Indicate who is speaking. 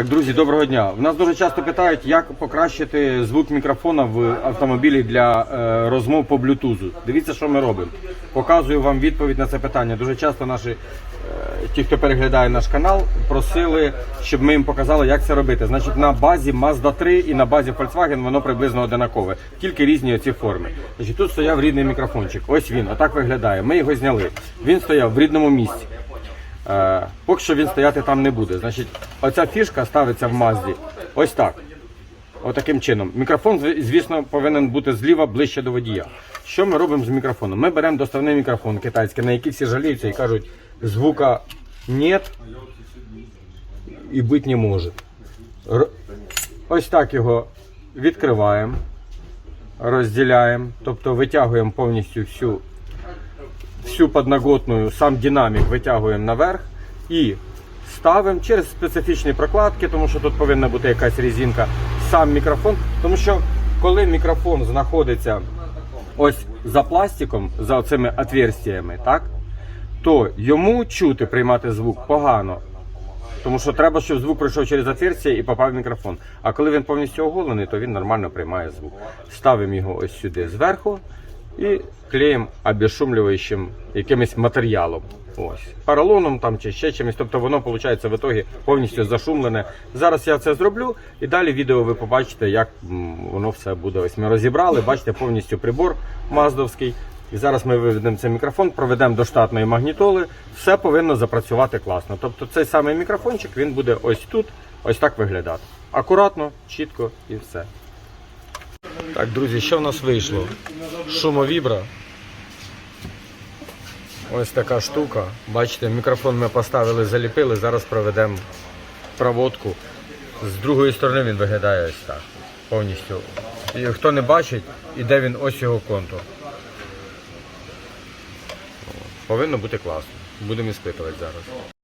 Speaker 1: Так, друзі, доброго дня. В нас дуже часто питають, як покращити звук мікрофона в автомобілі для е, розмов по блютузу. Дивіться, що ми робимо. Показую вам відповідь на це питання. Дуже часто наші е, ті, хто переглядає наш канал, просили, щоб ми їм показали, як це робити. Значить, на базі Mazda 3 і на базі Volkswagen воно приблизно одинакове, тільки різні оці форми. Значить, тут стояв рідний мікрофончик. Ось він, отак виглядає. Ми його зняли. Він стояв в рідному місці. Е, поки що він стояти там не буде. Значить, оця фішка ставиться в Мазді ось так. Отаким чином. Мікрофон, звісно, повинен бути зліва ближче до водія. Що ми робимо з мікрофоном? Ми беремо доставний мікрофон китайський, на який всі жаліються і кажуть, звука нет і бути не може. Ось так його відкриваємо, розділяємо, тобто витягуємо повністю всю всю подноготную, сам динамік витягуємо наверх і ставимо через специфічні прокладки, тому що тут повинна бути якась резинка, сам мікрофон. Тому що коли мікрофон знаходиться ось за пластиком, за цими отверстиями, так, то йому чути приймати звук погано. Тому що треба, щоб звук пройшов через отверстие і попав в мікрофон. А коли він повністю оголений, то він нормально приймає звук. Ставимо його ось сюди зверху і клеїмо обезшумлюючим якимось матеріалом. Ось поролоном там чи ще чимось. Тобто воно виходить в ітогі повністю зашумлене. Зараз я це зроблю, і далі відео ви побачите, як воно все буде. Ось ми розібрали, бачите повністю прибор маздовський. І зараз ми виведемо цей мікрофон, проведемо до штатної магнітоли. Все повинно запрацювати класно. Тобто цей самий мікрофончик він буде ось тут, ось так виглядати. Акуратно, чітко і все. Так, друзі, що в нас вийшло? Шумовібра. Ось така штука. Бачите, мікрофон ми поставили, заліпили, зараз проведемо проводку. З другої сторони він виглядає ось так. Повністю. І хто не бачить, іде він ось його контур. Повинно бути класно. Будемо іспитувати зараз.